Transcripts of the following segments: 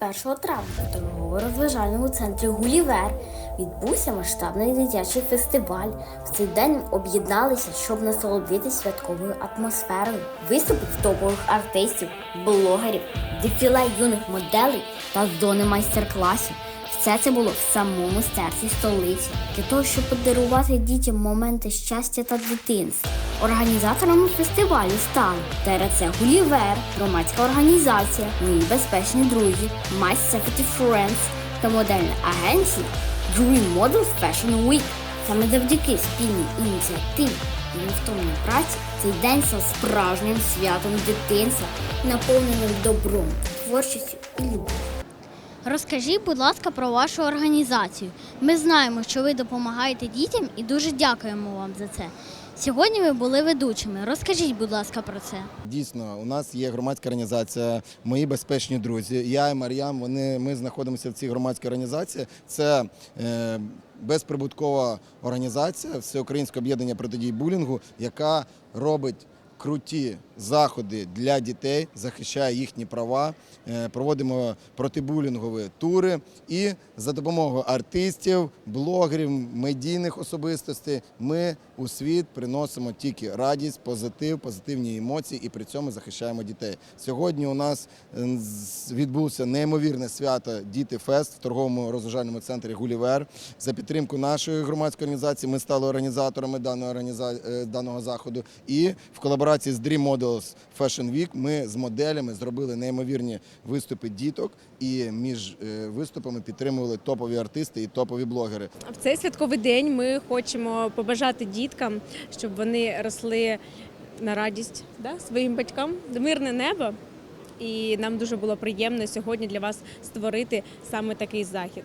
1 травня в торгово-розважальному центрі Гулівер відбувся масштабний дитячий фестиваль. В цей день об'єдналися, щоб насолодитися святковою атмосферою. Виступи топових артистів, блогерів, дефіле юних моделей та зони майстер-класів. Все це було в самому серці столиці для того, щоб подарувати дітям моменти щастя та дитинства. Організаторами фестивалю стали ТРЦ Гулівер, громадська організація, мої безпечні друзі, My Safety Friends та модельна агенція Dream Models Fashion Week. Саме завдяки спільній ініціативі і невтомній праці цей день став справжнім святом дитинства, наповненим добром, творчістю і любов'ю. Розкажіть, будь ласка, про вашу організацію. Ми знаємо, що ви допомагаєте дітям і дуже дякуємо вам за це. Сьогодні ви були ведучими. Розкажіть, будь ласка, про це. Дійсно, у нас є громадська організація Мої безпечні друзі. Я і Мар'ям. Вони ми знаходимося в цій громадській організації. Це е, безприбуткова організація Всеукраїнське об'єднання протидії булінгу, яка робить круті заходи для дітей, захищає їхні права. Е, Проводимо протибулінгові тури і за допомогою артистів, блогерів, медійних особистостей ми у світ приносимо тільки радість, позитив, позитивні емоції і при цьому захищаємо дітей. Сьогодні у нас е, відбувся неймовірне свято Діти Фест в торговому розважальному центрі Гулівер. За підтримку нашої громадської організації ми стали організаторами даного, е, даного заходу. І в колаборації з Dream Models Fashion Week ми з моделями зробили неймовірні виступи діток. І між е, виступами підтримували топові артисти і топові блогери. В цей святковий день ми хочемо побажати діткам, щоб вони росли на радість да, своїм батькам, мирне небо. І нам дуже було приємно сьогодні для вас створити саме такий захід.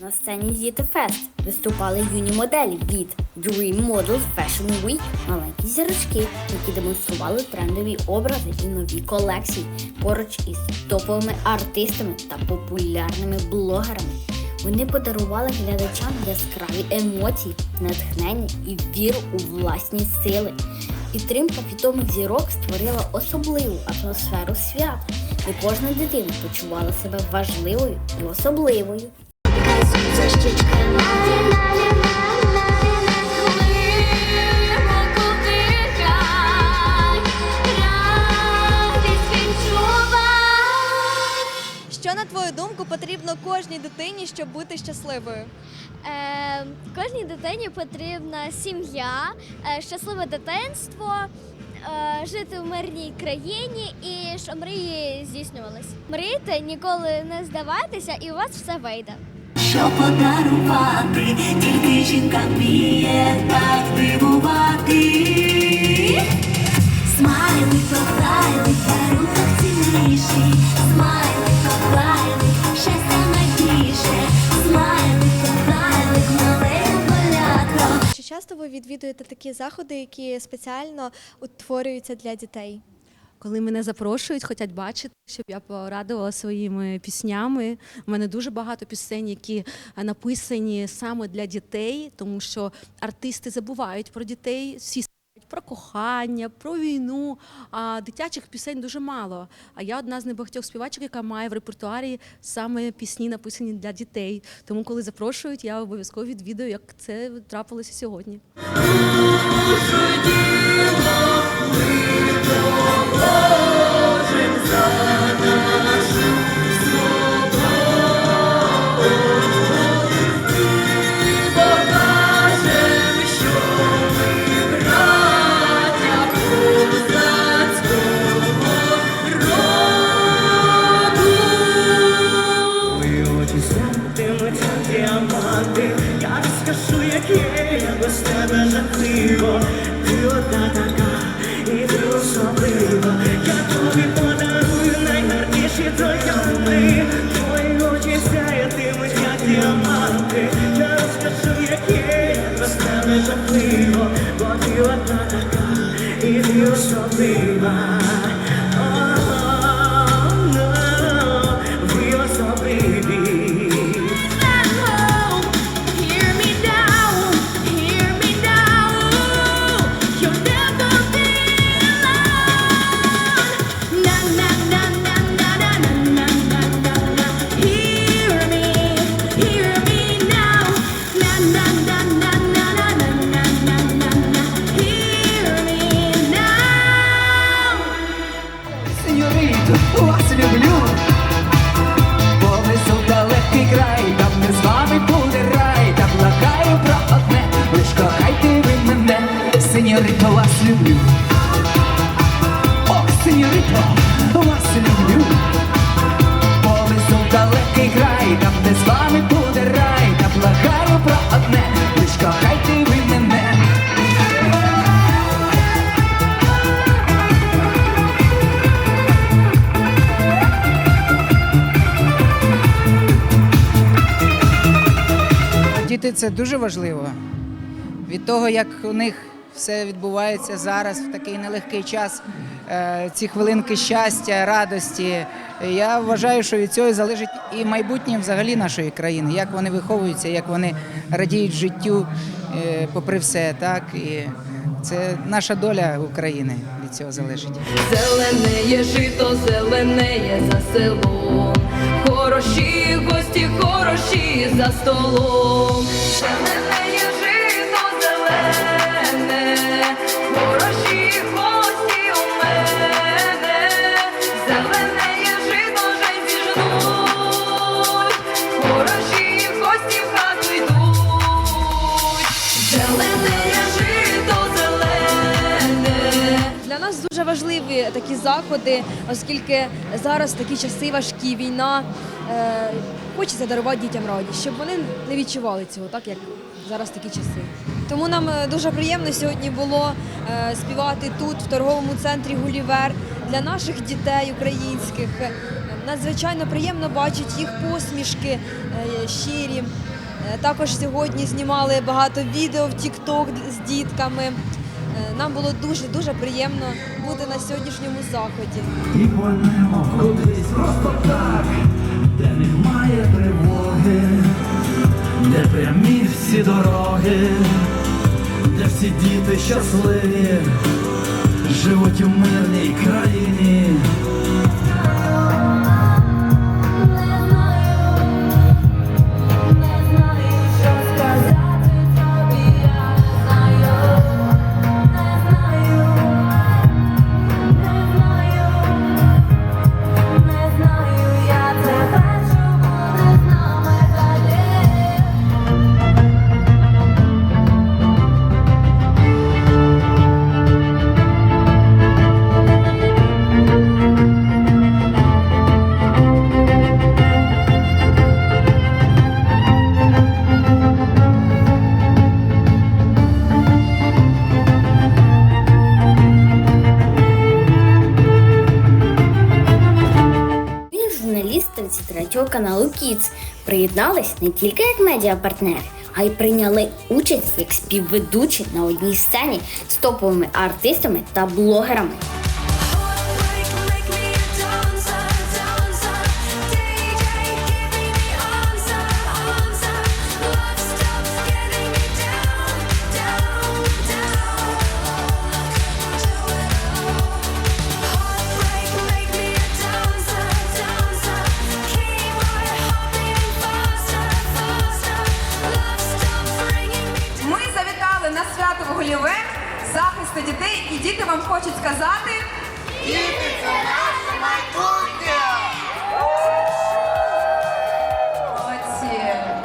На сцені Діти Фест виступали юні моделі від Dream Models Fashion Week, маленькі зірочки, які демонстрували трендові образи і нові колекції поруч із топовими артистами та популярними блогерами. Вони подарували глядачам яскраві емоції, натхнення і віру у власні сили. Підтримка відомих зірок створила особливу атмосферу свят, де кожна дитина почувала себе важливою і особливою. Що на твою думку потрібно кожній дитині, щоб бути щасливою? Е, кожній дитині потрібна сім'я, е, щасливе дитинство, е, жити в мирній країні і щоб мрії здійснювались. Мрійте, ніколи не здавайтеся, і у вас все вийде. Що подарувати, тільки жінка вміє так дивувати. Смайлик, кохайлик, дарунок цінніший, смайлик, кохайлик, щастя найбільше, смайлик, кохайлик, мале малятко. Чи часто ви відвідуєте такі заходи, які спеціально утворюються для дітей? Коли мене запрошують, хочуть бачити, щоб я порадувала своїми піснями. У мене дуже багато пісень, які написані саме для дітей, тому що артисти забувають про дітей. Всі про кохання, про війну. А дитячих пісень дуже мало. А я одна з небагатьох співачок, яка має в репертуарі саме пісні, написані для дітей. Тому, коли запрошують, я обов'язково відвідую, як це трапилося сьогодні. Троянди. Твої очі сяятимуть, як діаманти. Я розкажу, яке без тебе жахливо, бо ти одна така, і ти особлива. світ, вас люблю, Понесу далекий край, там не з вами буде рай, там лакаю про одне, лиш кохайте ви мене, сеньорито, вас люблю. Ох, сеньорито, вас люблю, Понесу далекий край, там не з вами буде. Це дуже важливо. Від того, як у них все відбувається зараз в такий нелегкий час, е, ці хвилинки щастя, радості. Я вважаю, що від цього залежить і майбутнє взагалі нашої країни, як вони виховуються, як вони радіють життю, е, попри все. Так і це наша доля України від цього залежить. Зеленеє жито, зеленеє за селом. Хороші гості, хороші за столом. Дуже важливі такі заходи, оскільки зараз такі часи важкі, війна. Е, хочеться дарувати дітям радість, щоб вони не відчували цього, так як зараз такі часи. Тому нам е, дуже приємно сьогодні було е, співати тут, в торговому центрі Гулівер для наших дітей українських. Е, Надзвичайно приємно бачити їх посмішки щирі. Також сьогодні знімали багато відео в TikTok з дітками. Нам було дуже дуже приємно бути на сьогоднішньому заході. І кудись просто так, де немає тривоги, де прямі всі дороги, де всі діти щасливі, живуть у мирній країні. 33 каналу Kids приєднались не тільки як медіапартнери, а й прийняли участь як співведучі на одній сцені з топовими артистами та блогерами. Діти вам хочуть сказати. Молодці!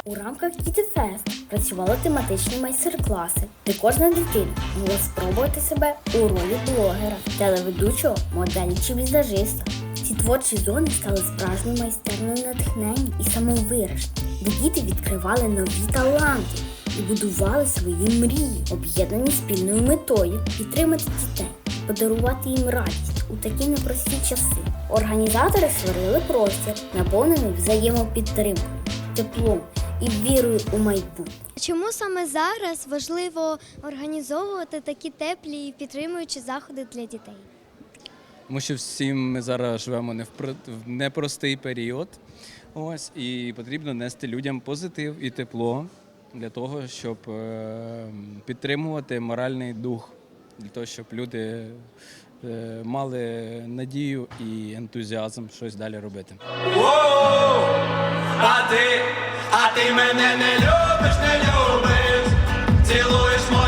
У рамках Дітифест працювали тематичні майстер-класи, де кожна дитина могла спробувати себе у ролі блогера, телеведучого, моделі чи візажиста. Ці творчі зони стали справжньою майстерною натхнення і самовираження, де діти відкривали нові таланти і будували свої мрії, об'єднані спільною метою підтримати дітей, подарувати їм радість у такі непрості часи. Організатори створили простір, наповнений взаємопідтримкою, теплом і вірою у майбутнє. Чому саме зараз важливо організовувати такі теплі і підтримуючі заходи для дітей? Тому що всі ми зараз живемо не в непростий період. Ось і потрібно нести людям позитив і тепло для того, щоб е, підтримувати моральний дух, для того, щоб люди е, мали надію і ентузіазм щось далі робити. А ти, а ти мене не любиш, не любиш, цілуєш мої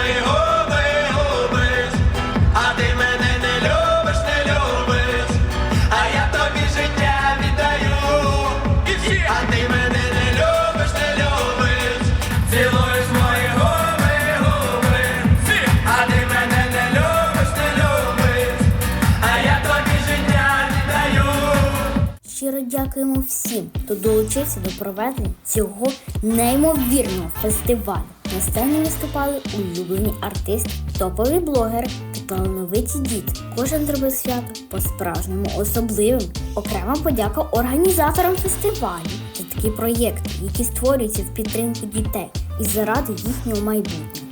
дякуємо всім, хто долучився до проведення цього неймовірного фестивалю. На сцені виступали улюблені артисти, топові блогери та талановиті діти. Кожен зробив свято по-справжньому особливим. Окрема подяка організаторам фестивалю за такі проєкти, які створюються в підтримку дітей і заради їхнього майбутнього.